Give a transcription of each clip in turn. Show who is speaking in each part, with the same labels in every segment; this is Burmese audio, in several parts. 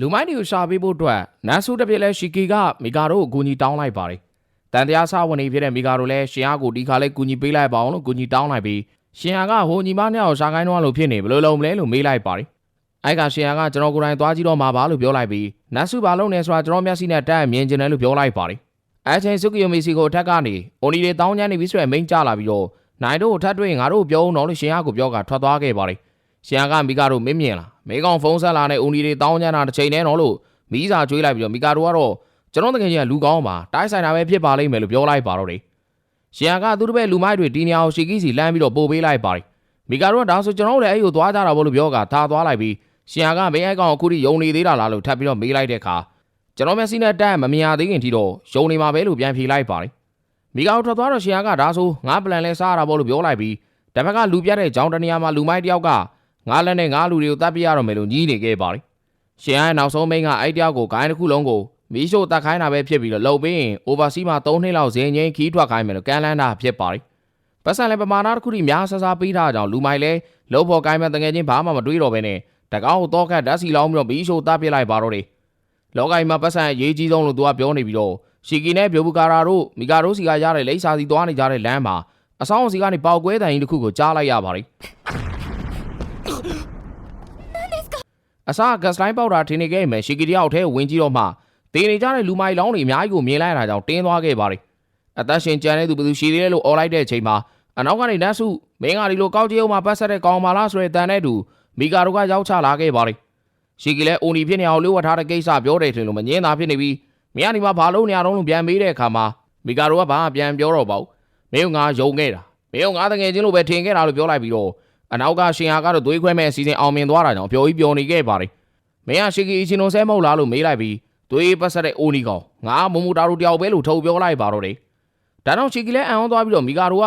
Speaker 1: လူမိုင်းတွေကိုရှာပေးဖို့အတွက်နန်းစုတစ်ပြက်လဲရှီကီကမီဂါတို့ကိုအကူအညီတောင်းလိုက်ပါတယ်တန်တရားစားဝင်နေဖြစ်တဲ့မီဂါတို့လည်းရှင်အားကိုဒီခါလဲကူညီပေးလိုက်ပါအောင်လို့ကူညီတောင်းလိုက်ပြီးရှင်အားကဟိုညီမနှစ်ယောက်ရှာခိုင်းတော့လို့ဖြစ်နေဘယ်လိုလုပ်မလဲလို့မေးလိုက်ပါတယ်အဲ့ကရှင်အားကကျွန်တော်ကိုယ်တိုင်သွားကြည့်တော့မှာပါလို့ပြောလိုက်ပြီးနန်းစုဘာလုပ်နေဆိုတာကျွန်တော်မျက်စိနဲ့တက်မြင်ကျင်တယ်လို့ပြောလိုက်ပါတယ်အဲ့ချိန်စုကီယိုမီစီကိုအထက်ကနေအိုနီတွေတောင်းချမ်းနေပြီဆိုရယ်မိန်ကြလာပြီးတော့နိုင်တို့ကိုထပ်တွေ့ရင်ငါတို့ကိုပြောအောင်တော့လို့ရှင်အားကိုပြောကထွက်သွားခဲ့ပါတယ် ရှင်ကမိကာတို့မင်းမြင်လာမိကောင်ဖုန်းဆက်လာနဲ့ဦးနီတွေတောင်းကြတာတစ်ချိန်နဲ့တော့လို့မိစာကျွေးလိုက်ပြီးတော့မိကာတို့ကတော့ကျွန်တော်တကယ်ကြီးကလူကောင်းပါတိုက်ဆိုင်တာပဲဖြစ်ပါလိမ့်မယ်လို့ပြောလိုက်ပါတော့တယ်ရှင်ကသူတို့ပဲလူမိုက်တွေတီနီယာကိုရှီကီစီလမ်းပြီးတော့ပို့ပေးလိုက်ပါတယ်မိကာတို့ကဒါဆိုကျွန်တော်တို့လည်းအဲ့ကိုသွားကြတာဘောလို့ပြောကထားသွားလိုက်ပြီးရှင်ကမင်းအဲ့ကောင်အခုထိယုံနေသေးတာလားလို့ထပ်ပြီးတော့မေးလိုက်တဲ့အခါကျွန်တော်မျက်စိနဲ့တက်မမြင်ရသေးခင်ထိတော့ယုံနေမှာပဲလို့ပြန်ဖြေလိုက်ပါတယ်မိကောင်ထွက်သွားတော့ရှင်ကဒါဆိုငါပလန်လဲစားရတာဘောလို့ပြောလိုက်ပြီးတပတ်ကလူပြတ်တဲ့ကြောင်တနေရာမှာလူမိုက်တယောက်က ငါးလက်နဲ့ငါးလူတွေကိုတတ်ပြရတော့မယ်လို့ညီးနေခဲ့ပါတယ်။ရှင်ရဲ့နောက်ဆုံးမိန်းကအဲ့တယောက်ကိုဂိုင်းတစ်ခုလုံးကိုမီးရှို့တတ်ခိုင်းတာပဲဖြစ်ပြီးတော့လုံပြီးရင် oversea မှာ3နှစ်လောက်ဇင်းငင်းခီးထွက်ခိုင်းမယ်လို့ကန်လန်းတာဖြစ်ပါတယ်။ပတ်စံလည်းပမာဏတစ်ခုထိများဆဆပေးထားကြောင်လူမိုင်လဲလုံဖို့ကိုင်းမဲ့တငယ်ချင်းဘာမှမတွေးတော့ဘဲနဲ့တကောက်ကိုတော့ခတ်ဓာတ်စီလောင်းပြီးတော့မီးရှို့တတ်ပြလိုက်ပါတော့တယ်။လောကကြီးမှာပတ်စံအရေးကြီးဆုံးလို့သူကပြောနေပြီးတော့ရှီကီနဲ့ဘိုဘူကာရာတို့မီကာတို့စီကရတဲ့လိပ်စာစီသွားနေကြတဲ့လမ်းမှာအဆောင်စီကနေပေါက်ကွဲတိုင်ကြီးတစ်ခုကိုကြားလိုက်ရပါတယ်။ အစားဂတ်စလိုင်းပေါက်တာထင်နေခဲ့မယ်ရှီကီတယောက်ထဲဝင်ကြည့်တော့မှတေနေကြတဲ့လူမိုင်လောင်းတွေအများကြီးကိုမြင်လိုက်ရတာကြောင့်တင်းသွားခဲ့ပါတယ်အသက်ရှင်ကြံတဲ့သူဘယ်သူရှိသေးလဲလို့អော်လိုက်တဲ့အချိန်မှာအနောက်ကနေနတ်စုမင်းကဒီလိုကောက်ကြေးအောင်မှာပတ်ဆက်တဲ့ကောင်မလားဆိုတဲ့တန်တဲ့သူမိကာတို့ကရောက်ချလာခဲ့ပါတယ်ရှီကီလည်းအိုနီဖြစ်နေအောင်လှုပ်ဝတ်ထားတဲ့ကိစ္စပြောတယ်ထင်လို့မငင်းသာဖြစ်နေပြီးမင်းကဒီမှာဘာလို့နေရတော့လို့ပြန်မေးတဲ့အခါမှာမိကာတို့ကဘာမှပြန်ပြောတော့ပါဘူးမင်းကငါယုံခဲ့တာမင်းကငါတငယ်ချင်းလို့ပဲထင်ခဲ့တာလို့ပြောလိုက်ပြီးတော့ အနောက်ကရှင်ဟာကတော့သွေးခွဲမဲ့အစီအစဉ်အောင်မြင်သွားတာကြောင့်ပျော်ကြီးပျော်နေခဲ့ပါတယ်။မင်းကရှီကီအချင်းလုံးဆဲမဟုတ်လားလို့မေးလိုက်ပြီးသွေးပတ်ဆက်တဲ့အိုနီကောင်ငါမမူတာတို့တယောက်ပဲလို့ထုတ်ပြောလိုက်ပါတော့တယ်။ဒါတော့ရှီကီလည်းအံ့ဩသွားပြီးတော့မိကာတို့က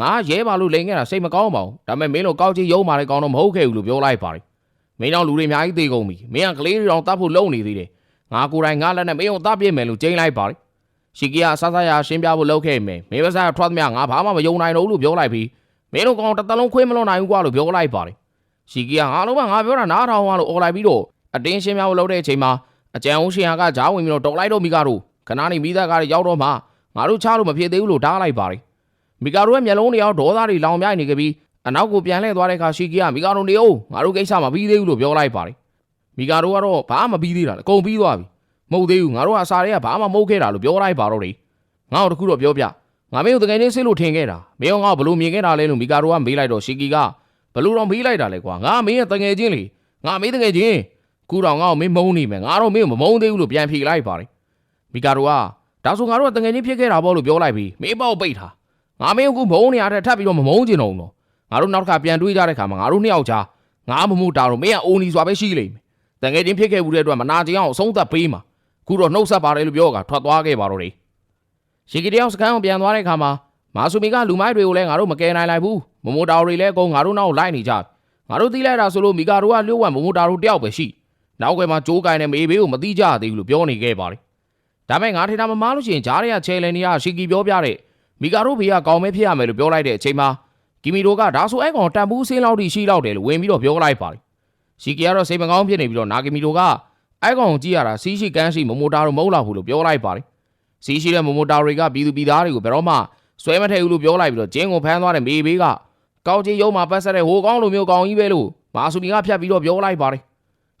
Speaker 1: ငါရဲပါလို့လိန်ခဲ့တာစိတ်မကောင်းပါဘူး။ဒါပေမဲ့မင်းတို့ကောက်ချီရုံမာတဲ့ကောင်တော့မဟုတ်ခဲ့ဘူးလို့ပြောလိုက်ပါတယ်။မင်းတို့လူတွေအများကြီးသေကုန်ပြီ။မင်းကကလေးတွေတောင်တတ်ဖို့လုံနေသေးတယ်။ငါကိုယ်တိုင်ငါလက်နဲ့မင်းကိုတတ်ပြစ်မယ်လို့ကြိမ်းလိုက်ပါတယ်။ရှီကီကဆဆရရှင်းပြဖို့လုပ်ခဲ့မယ်။မင်းပါစားထွက်သမျှငါဘာမှမယုံနိုင်တော့ဘူးလို့ပြောလိုက်ပြီး မင်းတို့ကောင်တစ်တလုံးခွေးမလွန်နိုင်ဘူးကွာလို့ပြောလိုက်ပါတယ်။ရှီကီကငါလုံးမငါပြောတာနားထောင်ပါလို့អော်လိုက်ပြီးတော့အတင်းရှင်းများကိုလုပ်တဲ့အချိန်မှာအကြံဦးရှင်ဟာကဂျားဝင်ပြီးတော့တော်လိုက်တော့မိကာတို့ခဏနေမိသားကားတွေရောက်တော့မှငါတို့ချလို့မဖြစ်သေးဘူးလို့ဓားလိုက်ပါတယ်။မိကာတို့ရဲ့မျက်လုံးတွေအောင်ဒေါသတွေလောင်မြိုက်နေကြပြီးအနောက်ကိုပြန်လှည့်သွားတဲ့အခါရှီကီကမိကာတို့နေအောင်ငါတို့ကိစ္စမပြီးသေးဘူးလို့ပြောလိုက်ပါတယ်။မိကာတို့ကတော့ဘာမှမပြီးသေးတာလေအကုန်ပြီးသွားပြီ။မဟုတ်သေးဘူးငါတို့ကအစာတွေကဘာမှမဟုတ်ခဲ့တာလို့ပြောလိုက်ပါတော့တယ်။ငါတို့တခုတော့ပြောပြ။ ငါမင်းကိုတကယ်ချင်းစစ်လို့ထင်ခဲ့တာမင်းကငါ့ကိုဘလို့မြင်ခဲ့တာလဲလို့မီကာရိုကမေးလိုက်တော့ရှီကီကဘလို့တော့မေးလိုက်တာလဲကွာငါမင်းရဲ့တငယ်ချင်းလေငါမေးတငယ်ချင်းကူတော့ငါ့ကိုမင်းမုန်းနေမယ်ငါတော့မင်းကိုမမုန်းသေးဘူးလို့ပြန်ဖြေလိုက်ပါတယ်မီကာရိုကဒါဆိုငါတို့ကတငယ်ချင်းဖြစ်ခဲ့တာပေါ့လို့ပြောလိုက်ပြီးမင်းပေါ့ပိတ်ထားငါမင်းကိုမုန်းနေရတဲ့ထပ်ပြီးတော့မမုန်းကျင်တော့ဘူးနော်ငါတို့နောက်တစ်ခါပြန်တွေးကြတဲ့ခါမှာငါတို့နှစ်ယောက်ကြားငါမမှုတာတော့မင်းကအိုနီစွာပဲရှိလိမ့်မယ်တငယ်ချင်းဖြစ်ခဲ့ဘူးတဲ့အတွက်မနာကျင်အောင်အဆုံးသတ်ပေးမှာခုတော့နှုတ်ဆက်ပါတယ်လို့ပြောကထွက်သွားခဲ့ပါတော့တယ် ရှီကီတယောက်စကန်ကိုပြန်သွားတဲ့အခါမှာမာဆူမီကလူမိုက်တွေကိုလည်းငါတို့မကယ်နိုင်လိုက်ဘူးမမိုတာတွေလည်းအကုန်ငါတို့နောက်ကိုလိုက်နေကြငါတို့သိလိုက်တာဆိုလို့မီကာတို့ကလျှို့ဝှက်မမိုတာတို့တယောက်ပဲရှိနောက်ကွယ်မှာကြိုးကိုင်းနဲ့မေဘေးကိုမသိကြသေးဘူးလို့ပြောနေခဲ့ပါတယ်ဒါပေမဲ့ငါထေတာမမားလို့ရှိရင်ဂျားတွေကချဲလန်နေရရှီကီပြောပြတဲ့မီကာတို့ဘေးကကောင်းမဲဖြစ်ရမယ်လို့ပြောလိုက်တဲ့အချိန်မှာကီမီတို့ကဒါဆိုအဲ့ကောင်တန်ဘူးစင်းလောက်ထိရှိလောက်တယ်လို့ဝင်ပြီးတော့ပြောလိုက်ပါတယ်ရှီကီကတော့စိတ်မကောင်းဖြစ်နေပြီးတော့နာကီမီတို့ကအဲ့ကောင်ကိုကြည့်ရတာစီးရှိကန်းရှိမမိုတာတို့မဟုတ်လောက်ဘူးလို့ပြောလိုက်ပါတယ် စီးရှိတဲ့မမိုတာတွေကပြည်သူပြည်သားတွေကိုဘယ်တော့မှဆွဲမထည့်ဘူးလို့ပြောလိုက်ပြီးတော့ဂျင်းကိုဖမ်းသွားတဲ့မေဘေးကကောက်ကြီးရုံမှာပတ်ဆက်တဲ့ဟိုကောင်းလိုမျိုးကောင်းကြီးပဲလို့မာဆူမီကဖြတ်ပြီးတော့ပြောလိုက်ပါတယ်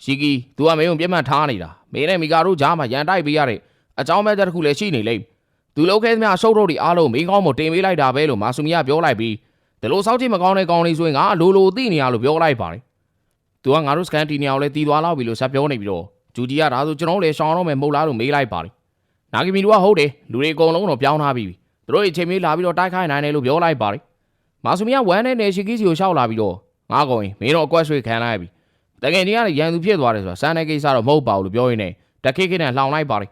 Speaker 1: ရှီကီ तू ကမင်းကိုပြတ်မှတ်ထားနေတာမင်းနဲ့မီကာတို့ကြားမှာရန်တိုက်ပေးရတဲ့အကြောင်းပဲတစ်ခုလည်းရှိနေလိမ့်သူလောက်ခဲသမျှရှုပ်တော့ဒီအားလုံးမင်းကောင်းမတင်ပေးလိုက်တာပဲလို့မာဆူမီကပြောလိုက်ပြီးဒီလိုစောက်ကြည့်မကောင်းတဲ့ကောင်းလေးဆိုရင်ငါလိုလိုသိနေရလို့ပြောလိုက်ပါတယ်သူကငါတို့စကန်တီနီယာကိုလည်းတီးသွားလောက်ပြီလို့ဆက်ပြောနေပြီးတော့ဂျူဂျီကဒါဆိုကျွန်တော်တို့လည်းရှောင်းတော့မယ်မဟုတ်လားလို့မေးလိုက်ပါတယ် နာဂီမီတို့ကဟုတ်တယ်လူတွေအကုန်လုံးတော့ပြောင်းထားပြီးပြီသူတို့အချိန်မေးလာပြီးတော့တိုက်ခိုင်းနိုင်တယ်လို့ပြောလိုက်ပါတယ်မာဆူမီကဝမ်းနဲ့နေရှိကီစီကိုရှောက်လာပြီးတော့ငါကောင်ရင်မင်းတို့အကွက်ဆွေခံလိုက်ပြီတကယ်ကြီးကလည်းရန်သူဖြစ်သွားတယ်ဆိုတာစမ်းတဲ့ကိစ္စတော့မဟုတ်ပါဘူးလို့ပြောရင်းနဲ့တခိခိနဲ့လှောင်လိုက်ပါတယ်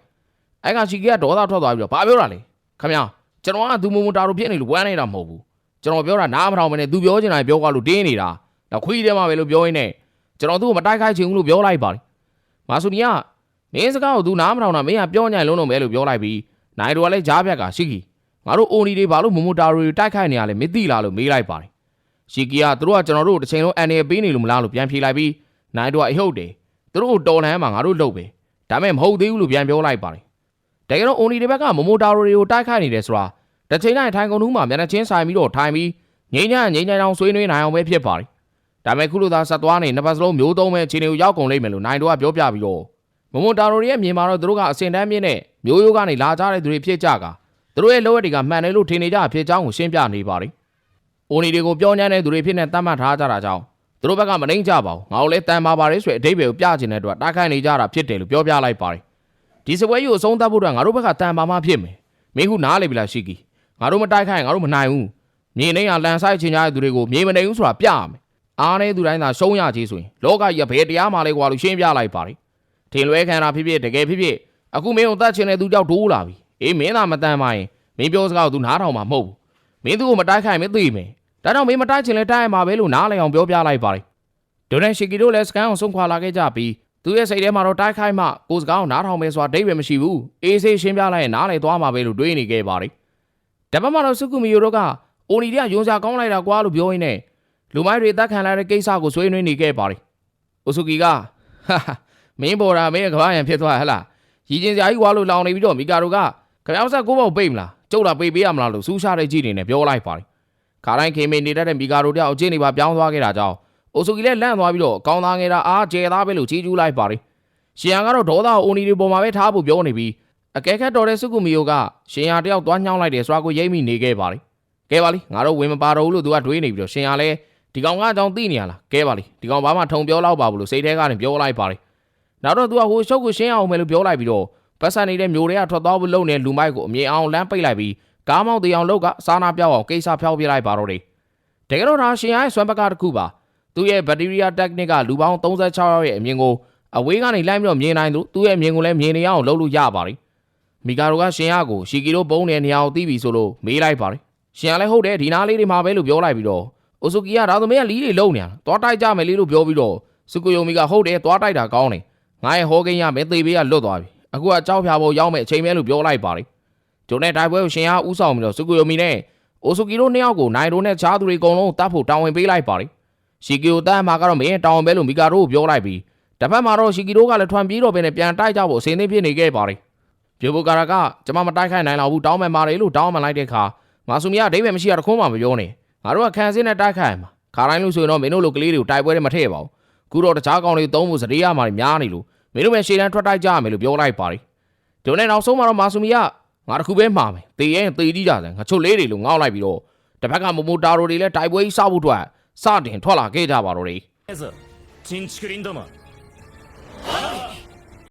Speaker 1: အဲ့ကရှိကီကဒေါသထွက်သွားပြီးတော့ဘာပြောတာလဲခမရကျွန်တော်ကသူမမတာတို့ဖြစ်နေလို့ဝမ်းနေတာမဟုတ်ဘူးကျွန်တော်ပြောတာနားမထောင်မနဲ့သူပြောချင်တာပြောကွာလို့တင်းနေတာတော့ခွေးထဲမှာပဲလို့ပြောရင်းနဲ့ကျွန်တော်သူ့ကိုမတိုက်ခိုက်ချင်ဘူးလို့ပြောလိုက်ပါတယ်မာဆူမီက မင်းစကားကို तू နားမထောင်တာမင်းကပြောညံ့လုံးလုံးပဲလို့ပြောလိုက်ပြီးနိုင်တို့ကလည်းကြားပြက်ကရှိကီငါတို့အိုနီတွေဘာလို့မမတာတွေတိုက်ခိုက်နေရလဲမသိလားလို့မေးလိုက်ပါတယ်ရှိကီကသူတို့ကကျွန်တော်တို့တစ်ချိန်လုံးအန်ရပေးနေလို့မလားလို့ပြန်ဖြေလိုက်ပြီးနိုင်တို့ကအဟုတ်တယ်သူတို့ကိုတော်လှန်မှာငါတို့လုပ်ပဲဒါပေမဲ့မဟုတ်သေးဘူးလို့ပြန်ပြောလိုက်ပါတယ်တကယ်တော့အိုနီဒီဘက်ကမမိုတာရိုတွေကိုတိုက်ခိုက်နေတယ်ဆိုတာတစ်ချိန်တိုင်းထိုင်ကုန်တူးမှာမျက်နှာချင်းဆိုင်ပြီးတော့ထိုင်ပြီးငိမ့်ညငိမ့်ညအောင်ဆွေးနွေးနိုင်အောင်ပဲဖြစ်ပါတယ်ဒါပေမဲ့ခုလိုသာဆက်သွားနေနှစ်ပတ်စလုံးမျိုးသုံးမဲ့အခြေအနေကိုရောက်ကုန်လိမ့်မယ်လို့နိုင်တော့ကပြောပြပြီးတော့ မမိုတာရိုတွေရဲ့မြင်မှာတော့သူတို့ကအစင်တန်းမြင့်နဲ့မျိုးရိုးကနေလာကြတဲ့သူတွေဖြစ်ကြကသူတို့ရဲ့လောရက်တွေကမှန်တယ်လို့ထင်နေကြဖြစ်ကြောင်းကိုရှင်းပြနေပါတယ်အိုနီတွေကိုပြောညမ်းတဲ့သူတွေဖြစ်နေတတ်မှတ်ထားကြတာကြောင့်သူတို့ဘက်ကမနှိမ့်ကြပါဘူးငါတို့လည်းတန်ပါပါတယ်ဆိုတဲ့အဓိပ္ပာယ်ကိုပြချင်တဲ့အတွက်တိုက်ခိုက်နေကြတာဖြစ်တယ်လို့ပြောပြလိုက်ပါတယ်ဒီစပွဲကြီးကိုအဆုံးသတ်ဖို့အတွက်ငါတို့ဘက်ကတန်ပါမှဖြစ်မယ်မင်းခုနားလေပြီလားရှိကီငါတို့မတိုက်ခိုက်ရင်ငါတို့မနိုင်ဘူးမြေနေရလန်ဆိုင်ချင်ကြတဲ့သူတွေကိုမြေမနေဘူးဆိုတာပြရမယ်အားနေသူတိုင်းသာရှုံးရကြီးဆိုရင်လောကကြီးကဘယ်တရားမှလဲကွာလို့ရှင်းပြလိုက်ပါတယ် ထင်လွဲခံတာဖြစ်ဖြစ်တကယ်ဖြစ်ဖြစ်အခုမင်းကိုတတ်ချင်တဲ့သူကြောက်ဒိုးလာပြီအေးမင်းသာမတန်ပါရင်မင်းပြောစကားကိုသူနားထောင်မှာမဟုတ်ဘူးမင်းသူ့ကိုမတိုက်ခိုက်မင်းသိမယ်ဒါကြောင့်မင်းမတိုက်ချင်လဲတိုက်ရမှာပဲလို့နားလည်အောင်ပြောပြလိုက်ပါတယ်ဒိုနန်ရှီကီတို့လည်းစကန်အောင်ဆုံးခွာလာခဲ့ကြပြီးသူရဲ့စိတ်ထဲမှာတော့တိုက်ခိုက်မှကိုစကားအောင်နားထောင်မယ်ဆိုတာအဓိပ္ပာယ်မရှိဘူးအေးဆေးရှင်းပြလိုက်ရင်နားလည်သွားမှာပဲလို့တွေးနေခဲ့ပါတယ်တပတ်မှတော့စုကူမီယိုတို့ကအိုနီတွေကယွန်စာကောင်းလိုက်တာကွာလို့ပြောရင်းနဲ့လူမိုက်တွေတက်ခံလာတဲ့ကိစ္စကိုဆွေးနွေးနေခဲ့ပါတယ်အိုဆူကီကဟာဟာ မင်းပေါ်တာမင်းရဲ့ကဘာရံဖြစ်သွားဟဟလားရည်ချင်းစရာကြီးကွာလို့လောင်နေပြီးတော့မီကာတို့ကခပြောင်းဆက်ကိုပေါ့ပိတ်မလားကျုပ်လာပိတ်ပေးရမလားလို့စူးရှားတဲ့ကြည့်နေနဲ့ပြောလိုက်ပါတယ်ခါတိုင်းခေမင်းနေတတ်တဲ့မီကာတို့တယောက်အချင်းနေပါပြောင်းသွားခဲ့တာကြောင့်အိုဆူကီလည်းလန့်သွားပြီးတော့ကောင်းသားငယ်တာအားကျဲသားပဲလို့ချီးကျူးလိုက်ပါတယ်။ရှင်ရန်ကတော့ဒေါသကိုအိုနီတွေပေါ်မှာပဲထားဖို့ပြောနေပြီးအကဲခတ်တော်တဲ့စုကူမီယိုကရှင်ရန်တယောက်သွားညှောင်းလိုက်တယ်ဆိုတာကိုရိပ်မိနေခဲ့ပါတယ်။ကဲပါလိငါတို့ဝင်မပါတော့ဘူးလို့သူကတွေးနေပြီးတော့ရှင်ရန်လည်းဒီကောင်ကအကြောင်းသိနေရလားကဲပါလိဒီကောင်ဘာမှထုံပြောတော့ပါဘူးလို့စိတ်ထဲကနေပြောလိုက်ပါတယ်။ နောက်တော့သူကဟိုရှုပ်ကိုရှင်းအောင်မယ်လို့ပြောလိုက်ပြီးတော့ပတ်စံနေတဲ့မျိုးတွေကထွက်သွားဖို့လုပ်နေတဲ့လူမိုက်ကိုအမြင်အောင်လမ်းပိတ်လိုက်ပြီးကားမောင်းတေအောင်လောက်ကစားနာပြောက်အောင်ကိစ္စဖျောက်ပြလိုက်ပါတော့တယ်။တကယ်တော့ဒါရှင်ရန်ရဲ့စွမ်းပကတစ်ခုပါ။သူ့ရဲ့ဘက်တီးရီးယားတက်ကနစ်ကလူပေါင်း36ယောက်ရဲ့အမြင်ကိုအဝေးကနေလိုက်ပြီးတော့မြင်နိုင်သူသူ့ရဲ့အမြင်ကိုလည်းမြင်နေအောင်လုပ်လို့ရပါတယ်။မီကာရိုကရှင်ရကိုရှီကီလိုပုံးတဲ့နေရာကိုသိပြီဆိုလို့မေးလိုက်ပါတယ်။ရှင်ရလည်းဟုတ်တယ်ဒီနားလေးတွေမှာပဲလို့ပြောလိုက်ပြီးတော့အိုဆူကီကဒါသမီးကလီးတွေလုံနေတာသွားတိုက်ကြမယ်လေလို့ပြောပြီးတော့စကူယိုမီကဟုတ်တယ်သွားတိုက်တာကောင်းတယ်။ ငါရဲ့ဟောကိန်းရမယ်သေပေးကလွတ်သွားပြီ။အခုကကြောက်ဖြာဖို့ရောက်မယ်အချိန်မဲလို့ပြောလိုက်ပါတယ်။ဂျုံနဲ့တိုက်ပွဲကိုရှင်ရဥဆောင်ပြီးတော့စကူယိုမီနဲ့အိုဆူကီတို့နှစ်ယောက်ကိုနိုင်ရိုနဲ့ချားသူတွေအကုန်လုံးတတ်ဖို့တာဝန်ပေးလိုက်ပါတယ်။ရှီကီယိုတန်းမှာကတော့မင်းတောင်းပဲလို့မီကာတို့ကိုပြောလိုက်ပြီးတစ်ဖက်မှာတော့ရှီကီတို့ကလည်းထွန်ပြေးတော့ပဲနဲ့ပြန်တိုက်ကြဖို့အစင်းသင်းဖြစ်နေခဲ့ပါတယ်။ဂျိုဘိုကာရာကကျမမတိုက်ခိုက်နိုင်တော့ဘူးတောင်းမယ်မာတယ်လို့တောင်းမှလိုက်တဲ့အခါမာဆူမီကအဓိပ္ပာယ်မရှိတာတခုမှမပြောနဲ့။ငါတို့ကခံစင်းနဲ့တိုက်ခိုက်မှာခါတိုင်းလို့ဆိုရင်တော့မင်းတို့လိုကလေးတွေကိုတိုက်ပွဲတွေမထည့်ပါဘူး။ ခုတော့တခြားကောင်တွေသုံးဖို့စတေးရမှာများနေလို့မင်းတို့ပဲရှေ့တန်းထွက်တိုက်ကြရမယ်လို့ပြောလိုက်ပါတယ်ဒီနေ့နောက်ဆုံးမှာတော့မာဆူမီကငါတခုပဲမှာမယ်တေရင်တေကြီးကြတယ်ငါချုပ်လေးတွေလို့ငေါက်လိုက်ပြီးတော့တစ်ဖက်ကမိုမိုတာရိုတွေလည်းတိုက်ပွဲကြီးစဖို့အတွက်စတင်ထွက်လာခဲ့ကြပါတော့တယ်
Speaker 2: ချင်းချကရင်ဒမ